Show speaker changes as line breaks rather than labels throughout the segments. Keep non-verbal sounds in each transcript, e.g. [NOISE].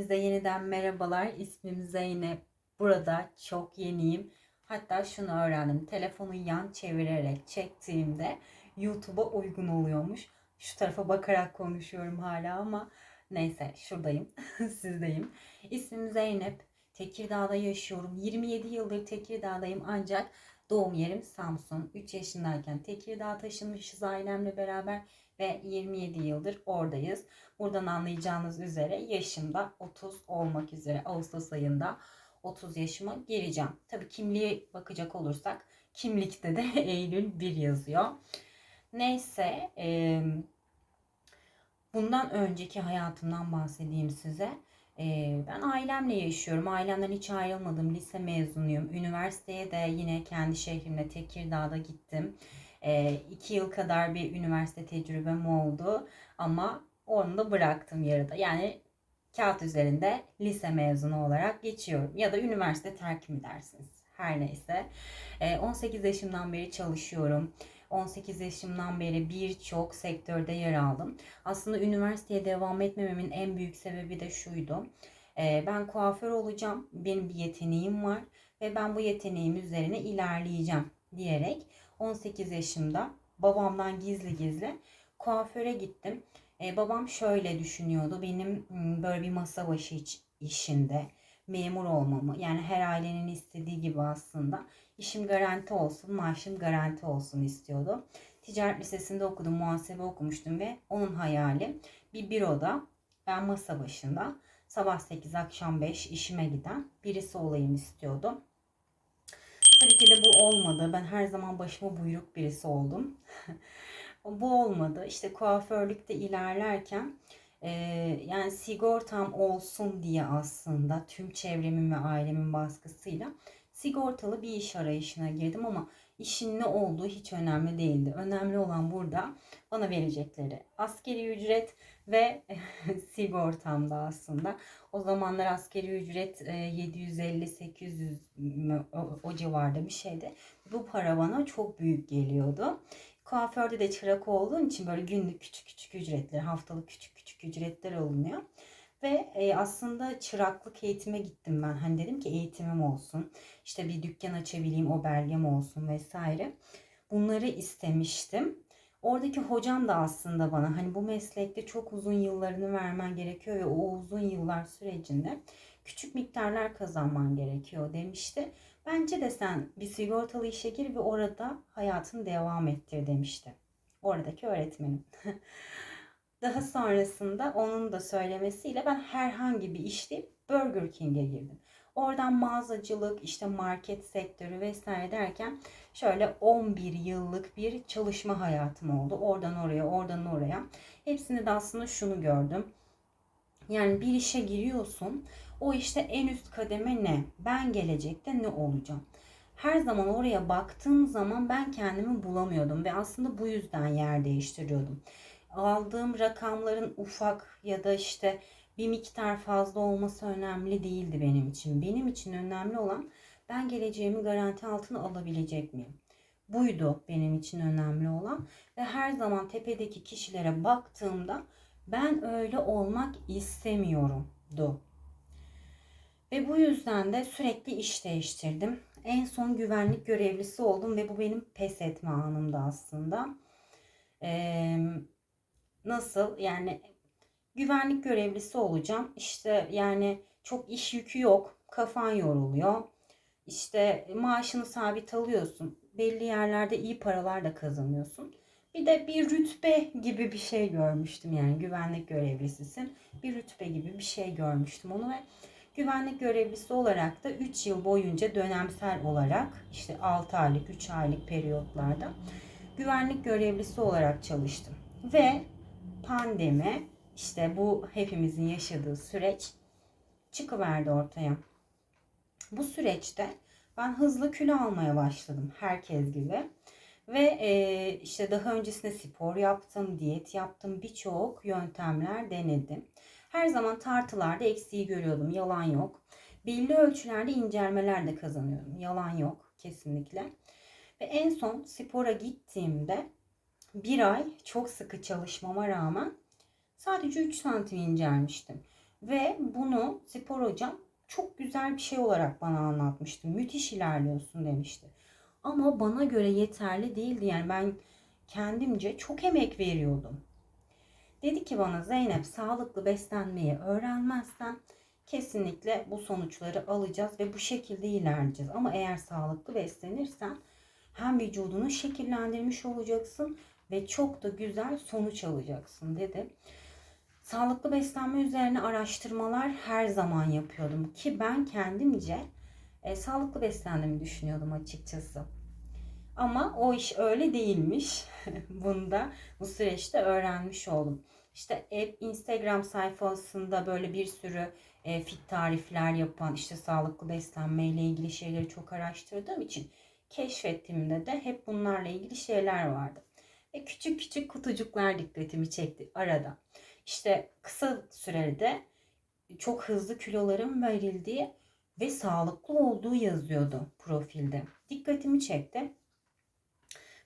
Hepinize yeniden merhabalar. İsmim Zeynep. Burada çok yeniyim. Hatta şunu öğrendim. Telefonu yan çevirerek çektiğimde YouTube'a uygun oluyormuş. Şu tarafa bakarak konuşuyorum hala ama neyse şuradayım. [LAUGHS] Sizdeyim. İsmim Zeynep. Tekirdağ'da yaşıyorum. 27 yıldır Tekirdağ'dayım ancak doğum yerim Samsun. 3 yaşındayken Tekirdağ'a taşınmışız ailemle beraber ve 27 yıldır oradayız. Buradan anlayacağınız üzere yaşımda 30 olmak üzere Ağustos ayında 30 yaşıma gireceğim. Tabii kimliğe bakacak olursak kimlikte de [LAUGHS] Eylül 1 yazıyor. Neyse bundan önceki hayatımdan bahsedeyim size. Ben ailemle yaşıyorum. Ailemden hiç ayrılmadım. Lise mezunuyum. Üniversiteye de yine kendi şehrimde Tekirdağ'da gittim. E, iki yıl kadar bir üniversite tecrübem oldu. Ama onu da bıraktım yarıda. Yani kağıt üzerinde lise mezunu olarak geçiyorum. Ya da üniversite terk mi dersiniz? Her neyse. 18 yaşımdan beri çalışıyorum. 18 yaşımdan beri birçok sektörde yer aldım. Aslında üniversiteye devam etmememin en büyük sebebi de şuydu. Ben kuaför olacağım. Benim bir yeteneğim var ve ben bu yeteneğim üzerine ilerleyeceğim diyerek 18 yaşımda babamdan gizli gizli kuaföre gittim. E, babam şöyle düşünüyordu. Benim böyle bir masa başı iş, işinde memur olmamı yani her ailenin istediği gibi aslında işim garanti olsun, maaşım garanti olsun istiyordu. Ticaret lisesinde okudum, muhasebe okumuştum ve onun hayali bir büroda ben masa başında sabah 8 akşam 5 işime giden birisi olayım istiyordu. Tabii ki de bu olmadı. Ben her zaman başıma buyruk birisi oldum. [LAUGHS] bu olmadı. İşte kuaförlükte ilerlerken e, yani sigortam olsun diye aslında tüm çevremin ve ailemin baskısıyla sigortalı bir iş arayışına girdim ama işin ne olduğu hiç önemli değildi. Önemli olan burada bana verecekleri askeri ücret ve [LAUGHS] sigortamda aslında. O zamanlar askeri ücret 750-800 o civarda bir şeydi. Bu para bana çok büyük geliyordu. Kuaförde de çırak olduğum için böyle günlük küçük küçük ücretler, haftalık küçük küçük ücretler alınıyor. Ve e, aslında çıraklık eğitime gittim ben. Hani dedim ki eğitimim olsun. İşte bir dükkan açabileyim, o belgem olsun vesaire. Bunları istemiştim. Oradaki hocam da aslında bana hani bu meslekte çok uzun yıllarını vermen gerekiyor ve o uzun yıllar sürecinde küçük miktarlar kazanman gerekiyor demişti. Bence de sen bir sigortalı işe gir ve orada hayatını devam ettir demişti. Oradaki öğretmenim. [LAUGHS] Daha sonrasında onun da söylemesiyle ben herhangi bir işte Burger King'e girdim. Oradan mağazacılık, işte market sektörü vesaire derken şöyle 11 yıllık bir çalışma hayatım oldu. Oradan oraya, oradan oraya. Hepsinde de aslında şunu gördüm. Yani bir işe giriyorsun. O işte en üst kademe ne? Ben gelecekte ne olacağım? Her zaman oraya baktığım zaman ben kendimi bulamıyordum ve aslında bu yüzden yer değiştiriyordum. Aldığım rakamların ufak ya da işte bir miktar fazla olması önemli değildi benim için. Benim için önemli olan ben geleceğimi garanti altına alabilecek miyim? Buydu benim için önemli olan ve her zaman tepedeki kişilere baktığımda ben öyle olmak istemiyorumdu. Ve bu yüzden de sürekli iş değiştirdim. En son güvenlik görevlisi oldum ve bu benim pes etme anımdı aslında. Ee, nasıl yani güvenlik görevlisi olacağım. İşte yani çok iş yükü yok. Kafan yoruluyor. İşte maaşını sabit alıyorsun. Belli yerlerde iyi paralar da kazanıyorsun. Bir de bir rütbe gibi bir şey görmüştüm yani güvenlik görevlisisin. Bir rütbe gibi bir şey görmüştüm onu ve güvenlik görevlisi olarak da 3 yıl boyunca dönemsel olarak işte 6 aylık 3 aylık periyotlarda güvenlik görevlisi olarak çalıştım. Ve pandemi işte bu hepimizin yaşadığı süreç çıkıverdi ortaya. Bu süreçte ben hızlı kilo almaya başladım herkes gibi. Ve e, işte daha öncesinde spor yaptım, diyet yaptım, birçok yöntemler denedim. Her zaman tartılarda eksiği görüyordum, yalan yok. Belli ölçülerde incelmeler de kazanıyordum, yalan yok kesinlikle. Ve en son spora gittiğimde bir ay çok sıkı çalışmama rağmen sadece 3 santim incelmiştim. Ve bunu spor hocam çok güzel bir şey olarak bana anlatmıştı. Müthiş ilerliyorsun demişti. Ama bana göre yeterli değildi. Yani ben kendimce çok emek veriyordum. Dedi ki bana Zeynep sağlıklı beslenmeyi öğrenmezsen kesinlikle bu sonuçları alacağız ve bu şekilde ilerleyeceğiz. Ama eğer sağlıklı beslenirsen hem vücudunu şekillendirmiş olacaksın ve çok da güzel sonuç alacaksın dedi. Sağlıklı beslenme üzerine araştırmalar her zaman yapıyordum ki ben kendimce e, sağlıklı beslendiğimi düşünüyordum açıkçası. Ama o iş öyle değilmiş. [LAUGHS] Bunu da bu süreçte öğrenmiş oldum. İşte hep Instagram sayfasında böyle bir sürü e, fit tarifler yapan işte sağlıklı beslenme ile ilgili şeyleri çok araştırdığım için keşfettiğimde de hep bunlarla ilgili şeyler vardı. Ve küçük küçük kutucuklar dikkatimi çekti arada. İşte kısa sürede çok hızlı kiloların verildiği ve sağlıklı olduğu yazıyordu profilde. Dikkatimi çekti.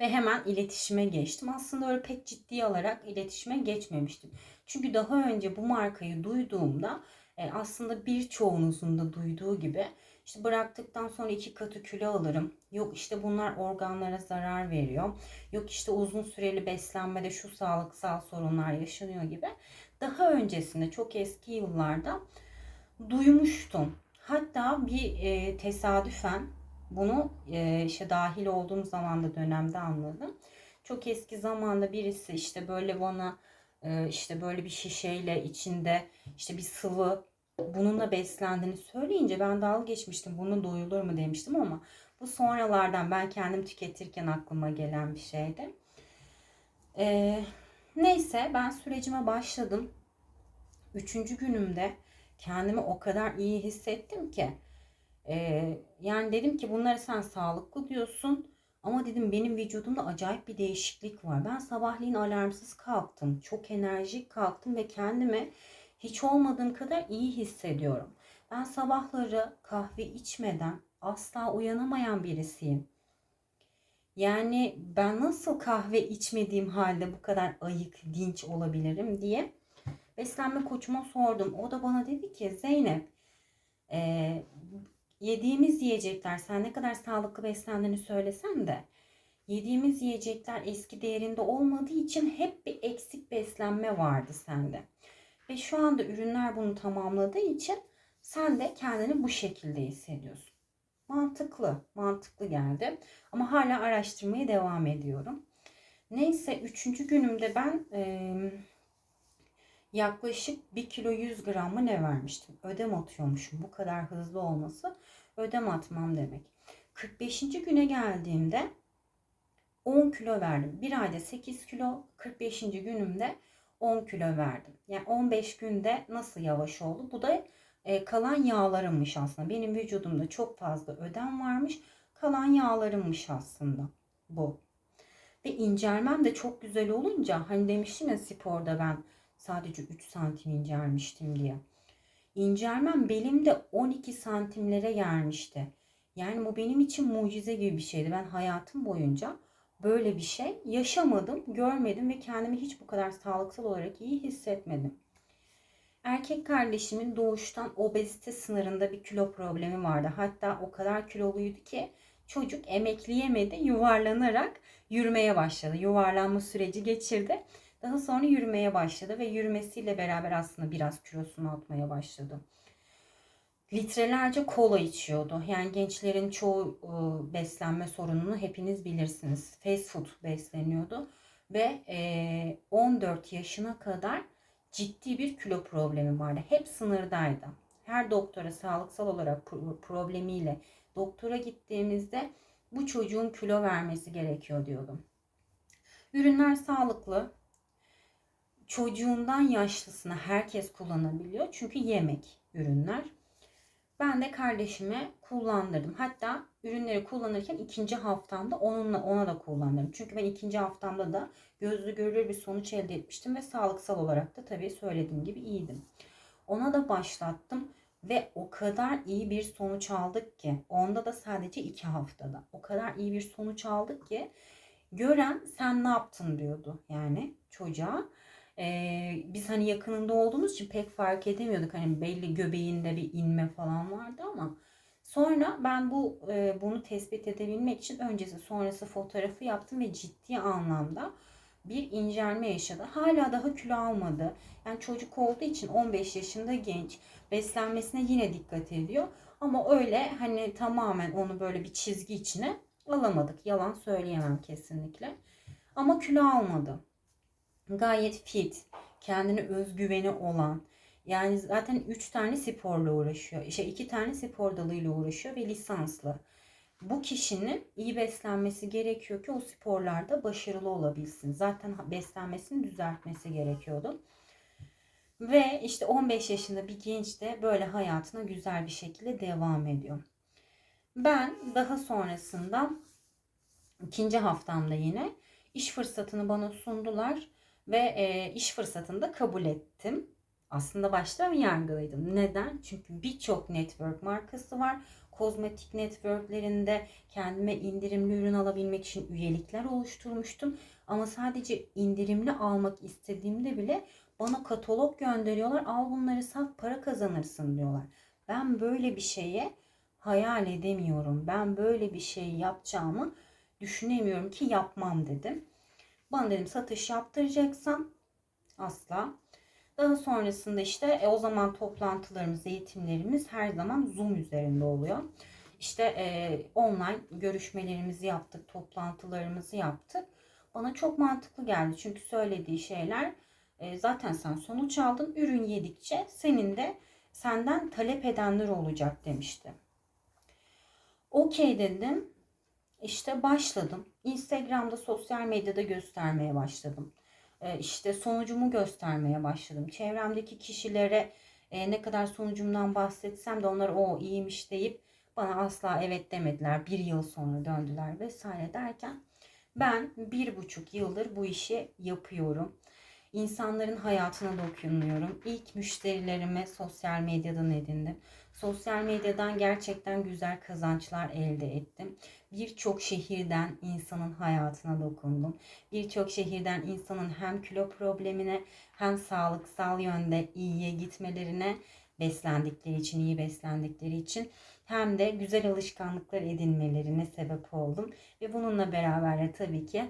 Ve hemen iletişime geçtim. Aslında öyle pek ciddi alarak iletişime geçmemiştim. Çünkü daha önce bu markayı duyduğumda e, aslında birçoğunuzun da duyduğu gibi işte bıraktıktan sonra iki katı kilo alırım. Yok işte bunlar organlara zarar veriyor. Yok işte uzun süreli beslenmede şu sağlıksal sorunlar yaşanıyor gibi. Daha öncesinde çok eski yıllarda duymuştum. Hatta bir e, tesadüfen bunu e, işte dahil olduğum zaman da dönemde anladım. Çok eski zamanda birisi işte böyle bana e, işte böyle bir şişeyle içinde işte bir sıvı bununla beslendiğini söyleyince ben dalga geçmiştim. Bunu doyulur mu demiştim ama bu sonralardan ben kendim tüketirken aklıma gelen bir şeydi. Ee, neyse ben sürecime başladım. Üçüncü günümde kendimi o kadar iyi hissettim ki. Ee, yani dedim ki bunları sen sağlıklı diyorsun. Ama dedim benim vücudumda acayip bir değişiklik var. Ben sabahleyin alarmsız kalktım. Çok enerjik kalktım ve kendimi hiç olmadığım kadar iyi hissediyorum. Ben sabahları kahve içmeden asla uyanamayan birisiyim. Yani ben nasıl kahve içmediğim halde bu kadar ayık, dinç olabilirim diye beslenme koçuma sordum. O da bana dedi ki Zeynep e, yediğimiz yiyecekler sen ne kadar sağlıklı beslendiğini söylesen de yediğimiz yiyecekler eski değerinde olmadığı için hep bir eksik beslenme vardı sende. Ve şu anda ürünler bunu tamamladığı için sen de kendini bu şekilde hissediyorsun. Mantıklı, mantıklı geldi. Ama hala araştırmaya devam ediyorum. Neyse üçüncü günümde ben e, yaklaşık 1 kilo 100 gram mı ne vermiştim. Ödem atıyormuşum. Bu kadar hızlı olması ödem atmam demek. 45. güne geldiğimde 10 kilo verdim. Bir ayda 8 kilo, 45. günümde 10 kilo verdim. Yani 15 günde nasıl yavaş oldu? Bu da e, kalan yağlarımmış aslında. Benim vücudumda çok fazla ödem varmış. Kalan yağlarımmış aslında bu. Ve incelmem de çok güzel olunca hani demiştim ya sporda ben sadece 3 santim incelmiştim diye. İncelmem belimde 12 santimlere gelmişti. Yani bu benim için mucize gibi bir şeydi. Ben hayatım boyunca böyle bir şey yaşamadım, görmedim ve kendimi hiç bu kadar sağlıksal olarak iyi hissetmedim. Erkek kardeşimin doğuştan obezite sınırında bir kilo problemi vardı. Hatta o kadar kiloluydu ki çocuk emekleyemedi, yuvarlanarak yürümeye başladı. Yuvarlanma süreci geçirdi. Daha sonra yürümeye başladı ve yürümesiyle beraber aslında biraz kilosunu atmaya başladı litrelerce kola içiyordu. Yani gençlerin çoğu e, beslenme sorununu hepiniz bilirsiniz. Fast food besleniyordu ve e, 14 yaşına kadar ciddi bir kilo problemi vardı. Hep sınırdaydı. Her doktora sağlıksal olarak problemiyle doktora gittiğimizde bu çocuğun kilo vermesi gerekiyor diyordum. Ürünler sağlıklı. Çocuğundan yaşlısına herkes kullanabiliyor. Çünkü yemek ürünler. Ben de kardeşime kullandırdım. Hatta ürünleri kullanırken ikinci haftamda onunla ona da kullandırdım. Çünkü ben ikinci haftamda da gözlü görülür bir sonuç elde etmiştim ve sağlıksal olarak da tabii söylediğim gibi iyiydim. Ona da başlattım ve o kadar iyi bir sonuç aldık ki onda da sadece iki haftada o kadar iyi bir sonuç aldık ki gören sen ne yaptın diyordu yani çocuğa. Biz hani yakınında olduğumuz için pek fark edemiyorduk. Hani belli göbeğinde bir inme falan vardı ama sonra ben bu e, bunu tespit edebilmek için öncesi sonrası fotoğrafı yaptım ve ciddi anlamda bir incelme yaşadı. Hala daha kilo almadı. Yani çocuk olduğu için 15 yaşında genç. Beslenmesine yine dikkat ediyor. Ama öyle hani tamamen onu böyle bir çizgi içine alamadık. Yalan söyleyemem kesinlikle. Ama kilo almadı. Gayet fit, kendine özgüveni olan. Yani zaten 3 tane sporla uğraşıyor. İşte 2 tane spor dalıyla uğraşıyor ve lisanslı. Bu kişinin iyi beslenmesi gerekiyor ki o sporlarda başarılı olabilsin. Zaten beslenmesini düzeltmesi gerekiyordu. Ve işte 15 yaşında bir genç de böyle hayatına güzel bir şekilde devam ediyor. Ben daha sonrasında ikinci haftamda yine iş fırsatını bana sundular ve e, iş fırsatını da kabul ettim. Aslında başta ön yargılıydım. Neden? Çünkü birçok network markası var. Kozmetik networklerinde kendime indirimli ürün alabilmek için üyelikler oluşturmuştum. Ama sadece indirimli almak istediğimde bile bana katalog gönderiyorlar. Al bunları sat para kazanırsın diyorlar. Ben böyle bir şeye hayal edemiyorum. Ben böyle bir şey yapacağımı düşünemiyorum ki yapmam dedim. Bana dedim satış yaptıracaksan asla. Daha sonrasında işte e, o zaman toplantılarımız, eğitimlerimiz her zaman Zoom üzerinde oluyor. İşte e, online görüşmelerimizi yaptık, toplantılarımızı yaptık. Bana çok mantıklı geldi çünkü söylediği şeyler e, zaten sen sonuç aldın. Ürün yedikçe senin de senden talep edenler olacak demişti. Okey dedim. İşte başladım. Instagram'da sosyal medyada göstermeye başladım. E, işte sonucumu göstermeye başladım. Çevremdeki kişilere e, ne kadar sonucumdan bahsetsem de onlar o iyiymiş deyip bana asla evet demediler. Bir yıl sonra döndüler vesaire derken ben bir buçuk yıldır bu işi yapıyorum. İnsanların hayatına dokunuyorum. İlk müşterilerime sosyal medyadan edindim. Sosyal medyadan gerçekten güzel kazançlar elde ettim. Birçok şehirden insanın hayatına dokundum. Birçok şehirden insanın hem kilo problemine hem sağlıksal yönde iyiye gitmelerine beslendikleri için, iyi beslendikleri için hem de güzel alışkanlıklar edinmelerine sebep oldum. Ve bununla beraber de tabii ki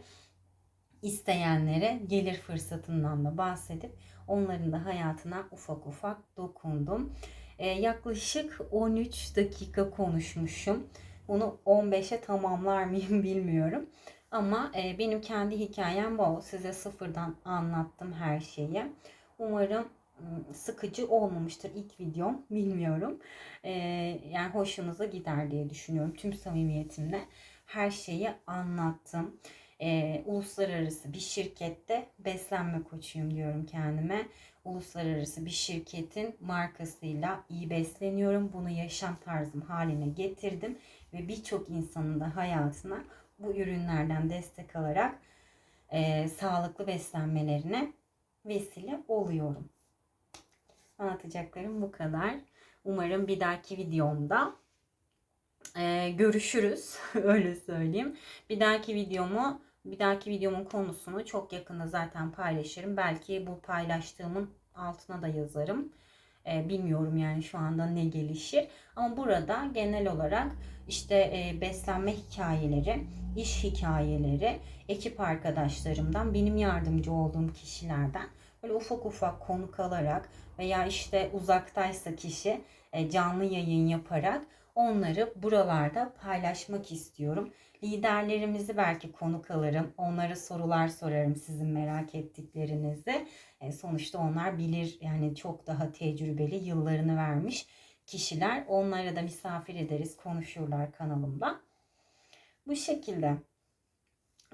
isteyenlere gelir fırsatından da bahsedip onların da hayatına ufak ufak dokundum. Ee, yaklaşık 13 dakika konuşmuşum. Bunu 15'e tamamlar mıyım [LAUGHS] bilmiyorum. Ama e, benim kendi hikayem bu. Size sıfırdan anlattım her şeyi. Umarım sıkıcı olmamıştır ilk videom. Bilmiyorum. Ee, yani hoşunuza gider diye düşünüyorum. Tüm samimiyetimle her şeyi anlattım e, uluslararası bir şirkette beslenme koçuyum diyorum kendime. Uluslararası bir şirketin markasıyla iyi besleniyorum. Bunu yaşam tarzım haline getirdim ve birçok insanın da hayatına bu ürünlerden destek alarak e, sağlıklı beslenmelerine vesile oluyorum. Anlatacaklarım bu kadar. Umarım bir dahaki videomda e, görüşürüz. [LAUGHS] Öyle söyleyeyim. Bir dahaki videomu bir dahaki videomun konusunu çok yakında zaten paylaşırım. Belki bu paylaştığımın altına da yazarım. E, bilmiyorum yani şu anda ne gelişir. Ama burada genel olarak işte e, beslenme hikayeleri, iş hikayeleri, ekip arkadaşlarımdan, benim yardımcı olduğum kişilerden böyle ufak ufak konuk alarak veya işte uzaktaysa kişi e, canlı yayın yaparak onları buralarda paylaşmak istiyorum. Liderlerimizi belki konuk alırım. Onlara sorular sorarım sizin merak ettiklerinizi. E, sonuçta onlar bilir yani çok daha tecrübeli yıllarını vermiş kişiler. Onlara da misafir ederiz konuşurlar kanalımda. Bu şekilde.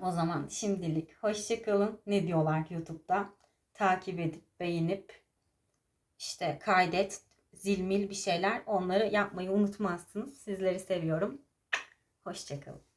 O zaman şimdilik hoşçakalın. Ne diyorlar YouTube'da? Takip edip beğenip işte kaydet, zilmil bir şeyler onları yapmayı unutmazsınız. Sizleri seviyorum. Hoşçakalın.